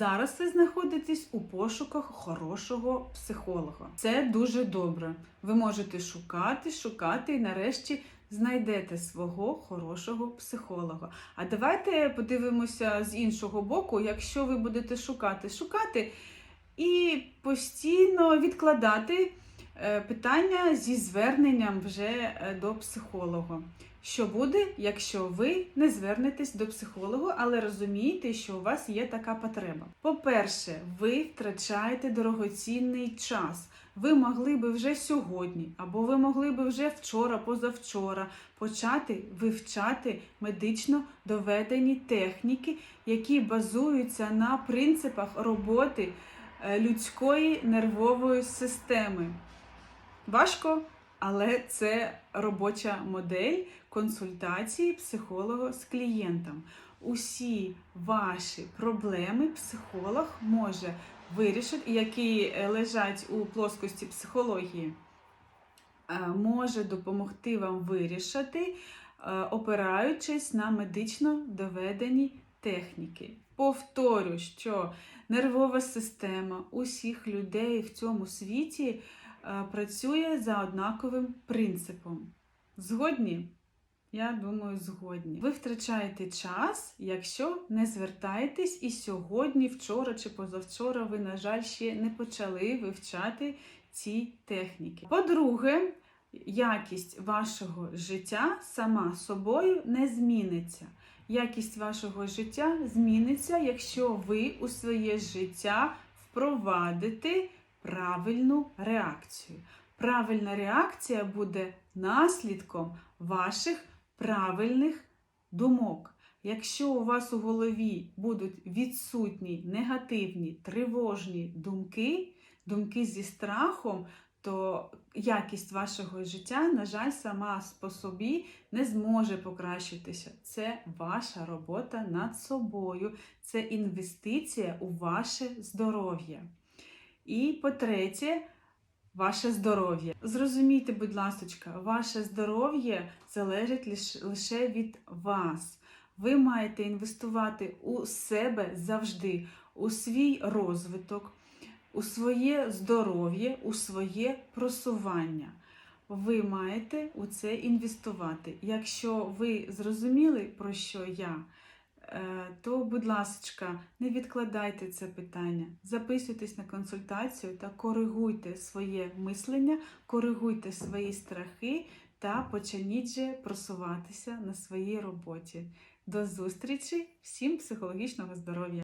Зараз ви знаходитесь у пошуках хорошого психолога. Це дуже добре. Ви можете шукати, шукати і нарешті знайдете свого хорошого психолога. А давайте подивимося з іншого боку, якщо ви будете шукати, шукати і постійно відкладати питання зі зверненням вже е, до психолога. Що буде, якщо ви не звернетесь до психолога, але розумієте, що у вас є така потреба? По-перше, ви втрачаєте дорогоцінний час. Ви могли би вже сьогодні, або ви могли би вже вчора, позавчора почати вивчати медично доведені техніки, які базуються на принципах роботи е, людської нервової системи. Важко, але це робоча модель консультації психолога з клієнтом. Усі ваші проблеми психолог може вирішити, які лежать у плоскості психології, е, може допомогти вам вирішити, е, опираючись на медично доведені техніки. Повторю, що нервова система усіх людей в цьому світі працює за однаковим принципом. Згодні? Я думаю, згодні. Ви втрачаєте час, якщо не звертаєтесь, і сьогодні, вчора чи позавчора ви, на жаль, ще не почали вивчати ці техніки. По-друге, якість вашого життя сама собою не зміниться. Якість вашого життя зміниться, якщо ви у своє життя впровадите правильну реакцію. Правильна реакція буде наслідком ваших правильних думок. Якщо у вас у голові будуть відсутні негативні, тривожні думки, думки зі страхом, то якість вашого життя, на жаль, сама по собі не зможе покращитися. Це ваша робота над собою, це інвестиція у ваше здоров'я. І по-третє, ваше здоров'я. Зрозумійте, будь ласка, ваше здоров'я залежить лише від вас. Ви маєте інвестувати у себе завжди, у свій розвиток, у своє здоров'я, у своє просування. Ви маєте у це інвестувати. Якщо ви зрозуміли, про що я, то, будь ласка, не відкладайте це питання. Записуйтесь на консультацію та коригуйте своє мислення, коригуйте свої страхи та почніть же просуватися на своїй роботі. До зустрічі! Всім психологічного здоров'я!